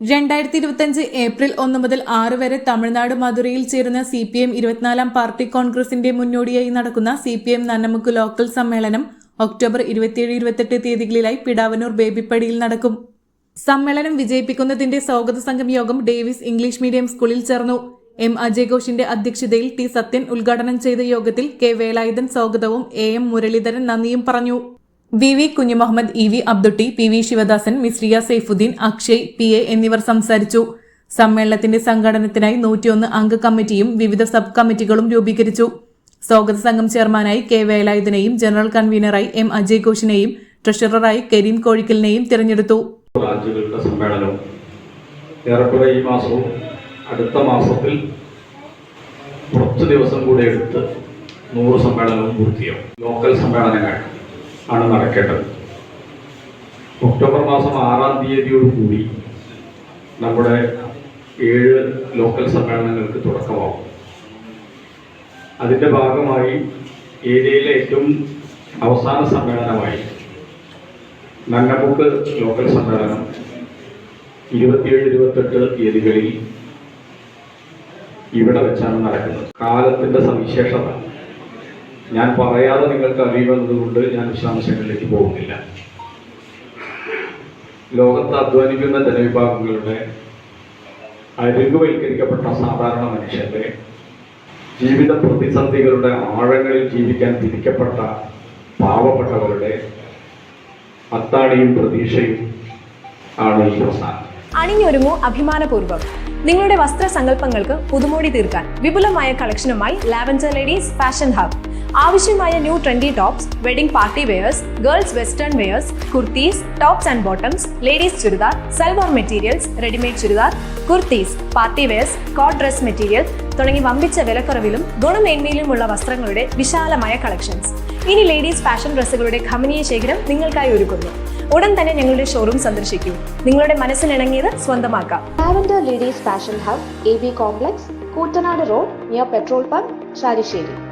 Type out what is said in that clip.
രണ്ടായിരത്തി ഇരുപത്തിയഞ്ച് ഏപ്രിൽ ഒന്ന് മുതൽ ആറ് വരെ തമിഴ്നാട് മധുരയിൽ ചേരുന്ന സി പി എം ഇരുപത്തിനാലാം പാർട്ടി കോൺഗ്രസിന്റെ മുന്നോടിയായി നടക്കുന്ന C P M Nannamukku local സമ്മേളനം ഒക്ടോബർ ഇരുപത്തിയേഴ് ഇരുപത്തെട്ട് തീയതികളിലായി പിടാവനൂർ ബേബിപ്പടിയിൽ നടക്കും. സമ്മേളനം വിജയിപ്പിക്കുന്നതിന്റെ സ്വാഗത സംഘം യോഗം ഡേവിസ് ഇംഗ്ലീഷ് മീഡിയം സ്കൂളിൽ ചേർന്നു. എം അജയ് ഘോഷിന്റെ അധ്യക്ഷതയിൽ ടി സത്യൻ ഉദ്ഘാടനം ചെയ്ത യോഗത്തിൽ കെ വേലായുധൻ സ്വാഗതവും എ എം മുരളീധരൻ നന്ദിയും പറഞ്ഞു. V V Kunhumuhammed E V Abdutty P V Sivadasan Misriya Saifudheen Akshay P A എന്നിവർ സംസാരിച്ചു. സമ്മേളനത്തിന്റെ സംഘടനത്തിനായി നൂറ്റിയൊന്ന് അംഗ കമ്മിറ്റിയും വിവിധ സബ് കമ്മിറ്റികളും രൂപീകരിച്ചു. സ്വാഗത സംഘം ചെയർമാനായി കെ വേലായുധനെയും ജനറൽ കൺവീനറായി എം അജയ് ഘോഷിനെയും ട്രഷററായി കരീം കോഴിക്കലിനെയും തിരഞ്ഞെടുത്തു. ബ്രാഞ്ചുകളുടെ സമ്മേളനം ഏറെക്കുറെ ഈ മാസവും അടുത്ത മാസത്തിൽ കുറച്ച് ദിവസം കൂടെ എടുത്ത് നൂറ് സമ്മേളനവും പൂർത്തിയാവും. ലോക്കൽ സമ്മേളനങ്ങൾ. ആണ് നടക്കേണ്ടത്. ഒക്ടോബർ മാസം ആറാം തീയതിയോട് കൂടി നമ്മുടെ ഏഴ് ലോക്കൽ സമ്മേളനങ്ങൾക്ക് തുടക്കമാവും അതിന്റെ ഭാഗമായി ഏരിയയിലെ ഏറ്റവും അവസാന സമ്മേളനമായി നന്നമുക്ക് ലോക്കൽ സമ്മേളനം ഇരുപത്തിയേഴ് ഇരുപത്തെട്ട് തീയതികളിൽ ഇവിടെ വെച്ചാണ് നടക്കുന്നത്. കാലത്തിന്റെ സവിശേഷത ഞാൻ പറയാതെ നിങ്ങൾക്ക് അറിയുമെന്നതുകൊണ്ട് ഞാൻ വിശദാംശങ്ങളിലേക്ക് പോകുന്നില്ല. ലോകത്ത് അധ്വാനിക്കുന്ന ജനവിഭാഗങ്ങളുടെ അരികുവൽക്കരിക്കപ്പെട്ട സാധാരണ മനുഷ്യന്റെ ജീവിത പ്രതിസന്ധികളുടെ ആഴങ്ങളിൽ ജീവിക്കാൻ വിധിക്കപ്പെട്ട പാവപ്പെട്ടവരുടെ അത്താണിയും പ്രതീക്ഷയും ആണ് ഈ പ്രസ്ഥാനം അണിഞ്ഞൊരുങ്ങൂ അഭിമാനപൂർവം. നിങ്ങളുടെ വസ്ത്രസങ്കല്പങ്ങൾക്ക് പുതുമോടി തീർക്കാൻ വിപുലമായ കളക്ഷനുമായി ലാവൻഡർ ലേഡീസ് ഫാഷൻ ഹബ് ആവശ്യമായ new trendy tops wedding party wears girls western wears kurtis tops and bottoms ladies churidar salwar materials readymade churidar kurtis party wears coat dress material തുടങ്ങി വമ്പിച്ച വിലക്കുറവിലും ഗുണമേന്മയിലുമുള്ള വസ്ത്രങ്ങളുടെ വിശാലമായ കളക്ഷൻസ് ഇനി ലേഡീസ് ഫാഷൻ ഡ്രസ്സുകളുടെ ഖമനീയ ശേഖരം നിങ്ങൾക്കായി ഒരുക്കുന്നു. ഉടൻ തന്നെ ഞങ്ങളുടെ ഷോറൂം സന്ദർശിക്കൂ. നിങ്ങളുടെ മനസ്സിനിണങ്ങിയത് സ്വന്തമാക്കാം. Lavender ladies fashion hub A B complex Koottanad road near petrol pump Chalissery